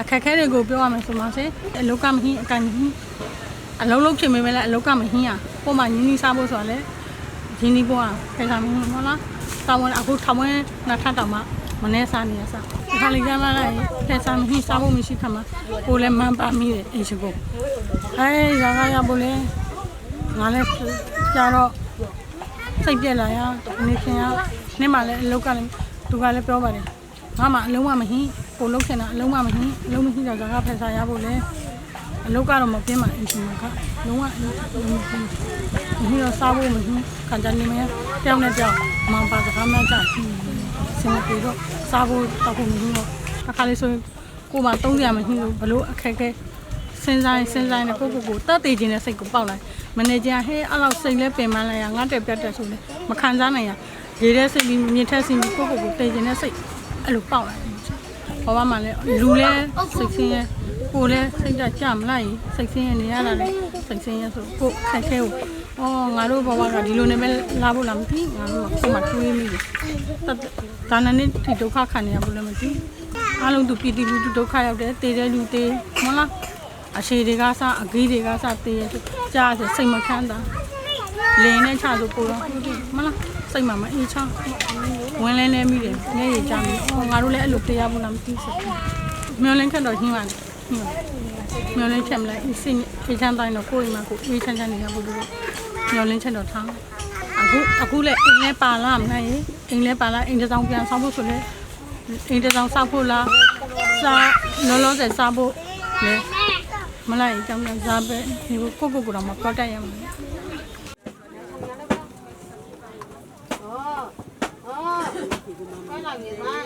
အခက်ခဲတွေကိုပြောရမယ်ဆိုမှဆိုအလောက်ကမဟင်းအကန်ဟင်းအလုံးလုံးဖြစ်မိမဲ့လည်းအလောက်ကမဟင်းอ่ะပုံမှန်ရင်းနှီးစားဖို့ဆိုတာလေရင်းနှီးဖို့อ่ะခဲစားမဟင်းမဟုတ်လားတောင်းဝင်အခုထောင်းဝင်နာထတောင်းမှမနေ့စားနေရစားဒီခါလေးရလာလိုက်ခဲစားမဟင်းစားဖို့မရှိခါမှာကိုလည်းမန်းပါမိတယ်အင်ရှင်ကိုအဲရာဂရပို့လဲ ငါလည်းကြာတော့စိတ်ပြက်လာရနေခင်ရနေ့မှလည်းအလောက်ကလည်းသူကလည်းပြောပါတယ်ငါမှအလုံးဝမဟင်းကိုလုံးခင်တာအလုံးဝမဟင်းအလုံးမဟင်းတော့ဇာကဖက်စားရဖို့လဲအလုပ်ကတော့မပြင်းပါအင်ရှင်ကလုံးဝလုံးဝမပြင်းဒီတော့စားဖို့မပြင်းခံကြနေမယ်တယောက်နဲ့တယောက်မောင်ပါစကားမှကြရှိစင်ပြေတော့စားဖို့တောက်ဖို့မပြင်းတော့အခါလေးဆိုကိုမှသုံးရမရှိလို့ဘလို့အခက်ခဲစဉ်းစားရင်စဉ်းစားရင်ကိုကိုကိုတတ်သေးခြင်းနဲ့စိတ်ကိုပေါက်လိုက် မနေကြဟဲအဲ့လောက်စိတ်လဲပင်မလိုက်ရငါတက်ပြတ်တက်ဆိုလဲမခံစားနိုင်ရရေထဲစိတ်ပြီးမြင့်ထက်စင်းပြီးကိုကိုကိုတည်ခြင်းနဲ့စိတ်အဲ့လိုပေါက်လိုက်ဘာမှမလဲလူလဲစိတ်ဆင်းရဲကိုလည်းစိတ်ဓာတ်ကြမလိုက်စိတ်ဆင်းရဲနေရတာလေစိတ်ဆင်းရဲဆိုကိုခက်ခဲကိုအော်ငါတို့ဘဝကဒီလိုနဲ့ပဲလာဖို့လားမသိငါတို့ကကိုမှတွေးမိတယ်ဒါနနဲ့ဒီဒုက္ခခံနေရဘူးလည်းမသိအလုံးသူပြည်တီလူဒုက္ခရောက်တယ်တေတဲ့လူတေမဟုတ်လား အရှိတွေကစအဂီးတွေကစတေးရကြားဆိုစိတ်မချမ်းသာလင်းနဲ့ချဆိုပိုတော့ဟုတ်တယ်မလားစိတ်မမအေးချဝင်လဲနေမိတယ်နေရကြပြီအော်ငါတို့လည်းအဲ့လိုတရားဘူးလားမသိစမျောလင်းခက်တော့ဟင်းပါလေမျောလင်းချက်မလိုက်စိတ်အေးချမ်းတိုင်းတော့ကိုယ်အိမ်မှာကိုအေးချမ်းချမ်းနေရဖို့လို့မျောလင်းချက်တော့ထားအခုအခုလည်းအိမ်လဲပါလာမလားရေအိမ်လဲပါလာအိမ်တစ်ဆောင်ပြန်ဆောင်ဖို့ဆိုလဲအိမ်တစ်ဆောင်ဆောက်ဖို့လားစားလောလောဆယ်စားဖို့လဲ မလိုက်ကြောင်းတော့ဇာပဲဒီကိုကိုကိုကိုတော့မကောက်တက်ရမှာ哦哦，快点给妈。